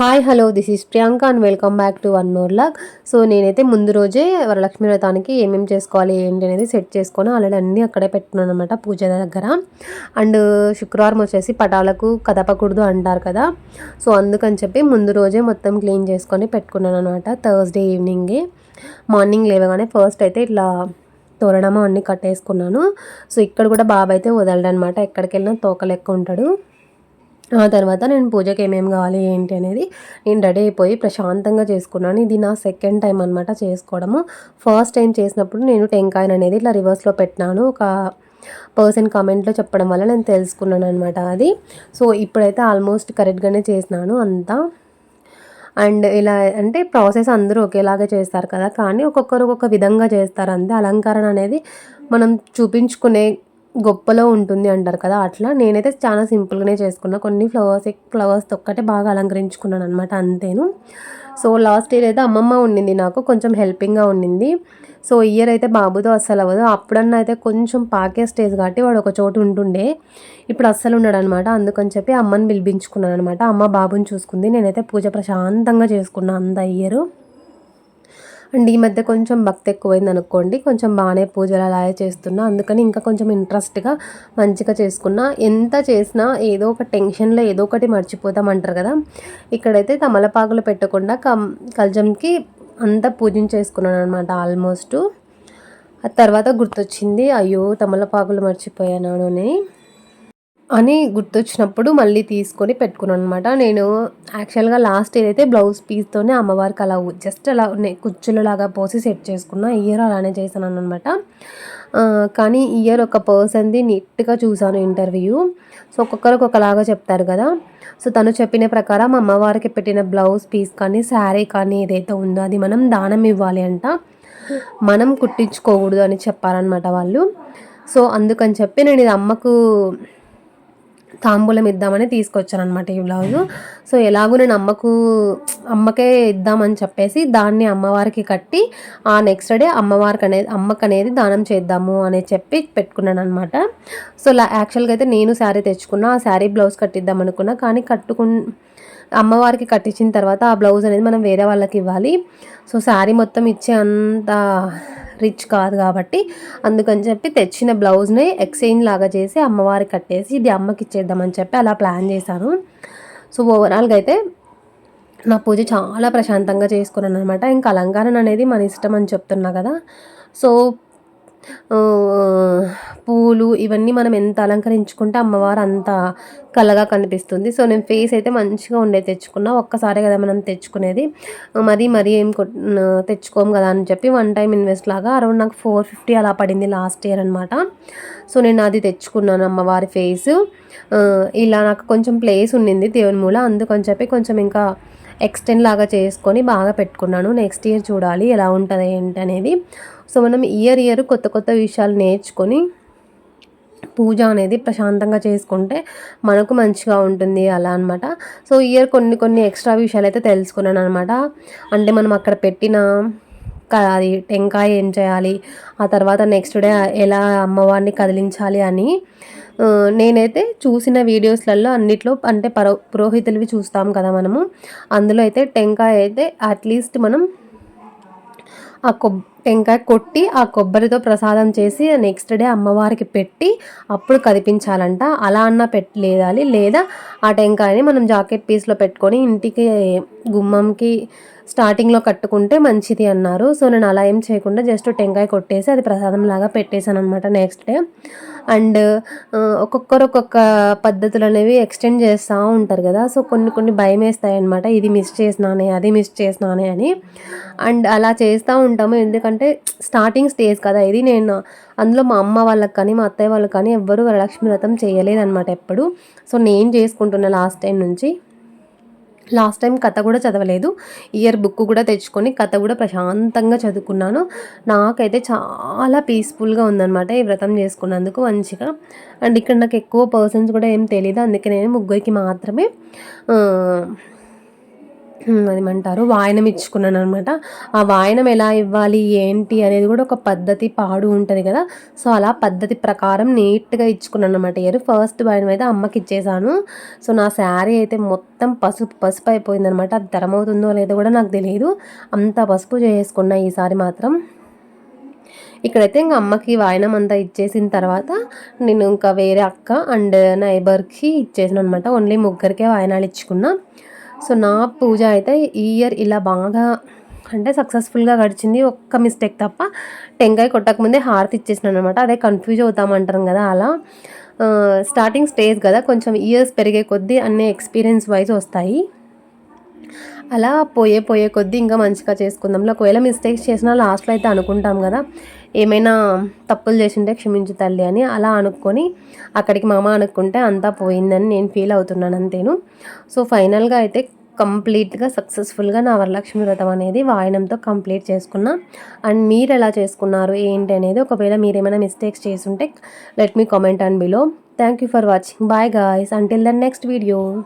Hi hello this is Priyanka and welcome back to one more vlog so నేనైతే ముందు రోజే వరలక్ష్మి వ్రతానికి ఏమేమి చేసుకోవాలి ఏంటి అనేది సెట్ చేసుకొని ఆల్రెడీ అన్నీ అక్కడే పెట్టుకున్నాను అనమాట పూజ దగ్గర. అండ్ శుక్రవారం వచ్చేసి పటాలకు కదపకూడదు అంటారు కదా. సో అందుకని చెప్పి ముందు రోజే మొత్తం క్లీన్ చేసుకొని పెట్టుకున్నాను అనమాట థర్స్డే ఈవినింగే మార్నింగ్ లేవగానే ఫస్ట్ అయితే ఇట్లా తోరణము అన్నీ కట్టేసుకున్నాను. సో ఇక్కడ కూడా బాబు అయితే వదలడనమాట ఎక్కడికి వెళ్ళినా తోకలు ఎక్కువ ఉంటాడు. ఆ తర్వాత నేను పూజకి ఏమేమి కావాలి ఏంటి అనేది నేను రెడీ అయిపోయి ప్రశాంతంగా చేసుకున్నాను. ఇది నా సెకండ్ టైం అనమాట చేసుకోవడము. ఫస్ట్ టైం చేసినప్పుడు నేను టెంకాయన్ అనేది ఇట్లా రివర్స్లో పెట్టినాను. ఒక పర్సన్ కామెంట్లో చెప్పడం వల్ల నేను తెలుసుకున్నాను అనమాట అది. సో ఇప్పుడైతే ఆల్మోస్ట్ కరెక్ట్గానే చేసినాను అంతా. అండ్ ఇలా అంటే ప్రాసెస్ అందరూ ఒకేలాగా చేస్తారు కదా కానీ ఒక్కొక్కరు ఒక్కొక్క విధంగా చేస్తారు. అంతే. అలంకరణ అనేది మనం చూపించుకునే గొప్పలో ఉంటుంది అంటారు కదా అట్లా నేనైతే చాలా సింపుల్గానే చేసుకున్నా. కొన్ని ఫ్లవర్స్ ఫ్లవర్స్ ఒక్కటే బాగా అలంకరించుకున్నాను అనమాట అంతేను. సో లాస్ట్ ఇయర్ అయితే అమ్మమ్మ ఉండింది నాకు కొంచెం హెల్పింగ్గా ఉండింది సో ఇయర్ అయితే బాబుతో అస్సలు అవ్వదు. అప్పుడన్నా అయితే కొంచెం పాకే స్టేజ్ కాబట్టి వాడు ఒక చోటు ఉంటుండే. ఇప్పుడు అస్సలు ఉన్నాడు అనమాట అందుకని చెప్పి అమ్మని పిలిపించుకున్నాను అనమాట అమ్మ బాబుని చూసుకుంది. నేనైతే పూజ ప్రశాంతంగా చేసుకున్నాను అంత ఇయర్. అండ్ ఈ మధ్య కొంచెం భక్తి ఎక్కువైంది అనుకోండి. కొంచెం బాగానే పూజలు అలా చేస్తున్నా. అందుకని ఇంకా కొంచెం ఇంట్రెస్ట్గా మంచిగా చేసుకున్నా. ఎంత చేసినా ఏదో ఒక టెన్షన్లో ఏదో ఒకటి మర్చిపోతామంటారు కదా. ఇక్కడైతే తమలపాకులు పెట్టకుండా కం కలజంకి అంతా పూజించేసుకున్నాను అనమాట ఆల్మోస్ట్ ఆ తర్వాత గుర్తొచ్చింది అయ్యో తమలపాకులు మర్చిపోయాను అని. అని గుర్తొచ్చినప్పుడు మళ్ళీ తీసుకొని పెట్టుకున్నాను అనమాట నేను యాక్చువల్గా లాస్ట్ ఇయర్ అయితే బ్లౌజ్ పీస్తోనే అమ్మవారికి అలా జస్ట్ అలా కుచ్చులలాగా పోసి సెట్ చేసుకున్నా. ఇయర్ అలానే చేశాను అనమాట కానీ ఇయర్ ఒక పర్సన్ది నీట్గా చూశాను ఇంటర్వ్యూ సో ఒక్కొక్కరికి ఒకలాగా చెప్తారు కదా. సో తను చెప్పిన ప్రకారం అమ్మవారికి పెట్టిన బ్లౌజ్ పీస్ కానీ శారీ కానీ ఏదైతే ఉందో అది మనం దానం ఇవ్వాలి అంట. మనం కుట్టించుకోకూడదు అని చెప్పారనమాట వాళ్ళు. సో అందుకని చెప్పి నేను ఇది అమ్మకు తాంబూలం ఇద్దామని తీసుకొచ్చాను అనమాట ఈ బ్లౌజు. సో ఎలాగో నేను అమ్మకు అమ్మకే ఇద్దామని చెప్పేసి దాన్ని అమ్మవారికి కట్టి ఆ నెక్స్ట్ డే అమ్మవారికి అనేది అమ్మకు అనేది దానం చేద్దాము అని చెప్పి పెట్టుకున్నాను అనమాట సో యాక్చువల్గా అయితే నేను శారీ తెచ్చుకున్నా ఆ శారీ బ్లౌజ్ కట్టిద్దాం అనుకున్నా కానీ కట్టుకు అమ్మవారికి కట్టించిన తర్వాత ఆ బ్లౌజ్ అనేది మనం వేరే వాళ్ళకి ఇవ్వాలి. సో శారీ మొత్తం ఇచ్చే అంత రిచ్ కాదు కాబట్టి అందుకని చెప్పి తెచ్చిన బ్లౌజ్ని ఎక్స్చేంజ్ లాగా చేసి అమ్మవారికి కట్టేసి ఇది అమ్మకి ఇచ్చేద్దామని చెప్పి అలా ప్లాన్ చేశాను. సో ఓవరాల్గా అయితే నా పూజ చాలా ప్రశాంతంగా చేసుకున్నాను అనమాట ఇంకా అలంకారం అనేది మన ఇష్టం అని చెప్తున్నా కదా. సో పూలు ఇవన్నీ మనం ఎంత అలంకరించుకుంటే అమ్మవారు అంత కలగా కనిపిస్తుంది. సో నేను ఫేస్ అయితే మంచిగా ఉండే తెచ్చుకున్నా. ఒక్కసారే కదా మనం తెచ్చుకునేది. మరీ మరీ ఏం తెచ్చుకోం కదా అని చెప్పి వన్ టైం ఇన్వెస్ట్ లాగా అరౌండ్ నాకు ఫోర్ ఫిఫ్టీ అలా పడింది లాస్ట్ ఇయర్ అనమాట సో నేను అది తెచ్చుకున్నాను అమ్మవారి ఫేస్ ఇలా నాకు కొంచెం ప్లేస్ ఉండింది దేవుని మూల. అందుకని చెప్పి కొంచెం ఇంకా ఎక్స్టెండ్ లాగా చేసుకొని బాగా పెట్టుకున్నాను. నెక్స్ట్ ఇయర్ చూడాలి ఎలా ఉంటుంది ఏంటి అనేది. సో మనం ఇయర్ ఇయర్ కొత్త కొత్త విషయాలు నేర్చుకొని పూజ అనేది ప్రశాంతంగా చేసుకుంటే మనకు మంచిగా ఉంటుంది అలా అనమాట సో ఇయర్ కొన్ని కొన్ని ఎక్స్ట్రా విషయాలు అయితే తెలుసుకున్నాను అనమాట అంటే మనం అక్కడ పెట్టిన అది టెంకాయ ఏం చేయాలి? ఆ తర్వాత నెక్స్ట్ డే ఎలా అమ్మవారిని కదిలించాలి అని నేనైతే చూసిన వీడియోస్లలో అన్నిట్లో అంటే పరో పురోహితులవి చూస్తాం కదా మనము. అందులో అయితే టెంకాయ అయితే అట్లీస్ట్ మనం ఆ కొబ్ టెంకాయ కొట్టి ఆ కొబ్బరితో ప్రసాదం చేసి నెక్స్ట్ డే అమ్మవారికి పెట్టి అప్పుడు కదిపించాలంట. అలా అన్న పెట్టలేదాలి. లేదా ఆ టెంకాయని మనం జాకెట్ పీస్లో పెట్టుకొని ఇంటికి గుమ్మంకి స్టార్టింగ్లో కట్టుకుంటే మంచిది అన్నారు. సో నేను అలా ఏం చేయకుండా జస్ట్ టెంకాయ కొట్టేసి అది ప్రసాదం లాగా పెట్టేశాను అనమాట నెక్స్ట్ డే అండ్ ఒక్కొక్కరు ఒక్కొక్క పద్ధతులు అనేవి ఎక్స్టెండ్ చేస్తూ ఉంటారు కదా. సో కొన్ని కొన్ని భయం వేస్తాయి అనమాట ఇది మిస్ చేసినానే అది మిస్ చేసినానే అని. అండ్ అలా చేస్తూ ఉంటాము. ఎందుకంటే స్టార్టింగ్ స్టేజ్ కదా ఇది నేను అందులో మా అమ్మ వాళ్ళకి కానీ మా అత్తయ్య వాళ్ళకి కానీ ఎవ్వరూ వరలక్ష్మి వ్రతం చేయలేదన్నమాట ఎప్పుడు. సో నేను చేసుకుంటున్నా లాస్ట్ టైం నుంచి లాస్ట్ టైం కథ కూడా చదవలేదు. ఇయర్ బుక్ కూడా తెచ్చుకొని కథ కూడా ప్రశాంతంగా చదువుకున్నాను. నాకైతే చాలా పీస్ఫుల్గా ఉందన్నమాట ఈ వ్రతం చేసుకున్నందుకు మంచిగా. అండ్ ఇక్కడ నాకు ఎక్కువ పర్సన్స్ కూడా ఏం తెలియదు అందుకే నేను ముగ్గురికి మాత్రమే హ్మ్, అదేమంటారు? వాయనం ఇచ్చుకున్నాను అనమాట ఆ వాయనం ఎలా ఇవ్వాలి? ఏంటి? అనేది కూడా ఒక పద్ధతి పాడు ఉంటుంది కదా. సో అలా పద్ధతి ప్రకారం నీట్గా ఇచ్చుకున్నాను అనమాట ఇయర్ ఫస్ట్ వాయనం అయితే అమ్మకి ఇచ్చేసాను. సో నా శారీ అయితే మొత్తం పసుపు పసుపు అయిపోయింది అనమాట అది తరమవుతుందో లేదో కూడా నాకు తెలియదు అంత పసుపు చేసుకున్నా ఈసారి మాత్రం. ఇక్కడైతే ఇంకా అమ్మకి వాయనం అంతా ఇచ్చేసిన తర్వాత నేను ఇంకా వేరే అక్క అండ్ నైబర్కి ఇచ్చేసాను అనమాట ఓన్లీ ముగ్గురికే వాయనాలు ఇచ్చుకున్నా. సో నా పూజ అయితే ఈ ఇయర్ ఇలా బాగా అంటే సక్సెస్ఫుల్గా గడిచింది. ఒక్క మిస్టేక్ తప్ప టెంకాయ కొట్టకముందే హారతి ఇచ్చేసినాను అనమాట అదే కన్ఫ్యూజ్ అవుతామంటారు కదా అలా. స్టార్టింగ్ స్టేజ్ కదా. కొంచెం ఇయర్స్ పెరిగే కొద్దీ అన్ని ఎక్స్పీరియన్స్ వైజ్ వస్తాయి. అలా పోయే పోయే కొద్దీ ఇంకా మంచిగా చేసుకుందాం. ఒకవేళ మిస్టేక్స్ చేసినా లాస్ట్లో అయితే అనుకుంటాం కదా. ఏమైనా తప్పులు చేసింటే క్షమించు తల్లి అని అలా అనుకొని అక్కడికి మామ అనుకుంటే అంతా పోయిందని నేను ఫీల్ అవుతున్నాను అంతేను. సో ఫైనల్గా అయితే కంప్లీట్గా సక్సెస్ఫుల్గా నా వరలక్ష్మి వ్రతం అనేది వాయనంతో కంప్లీట్ చేసుకున్నా. అండ్ మీరు ఎలా చేసుకున్నారు? ఏంటి అనేది ఒకవేళ మీరు ఏమైనా మిస్టేక్స్ చేసుంటే let me comment and below thank you for watching bye guys until then next video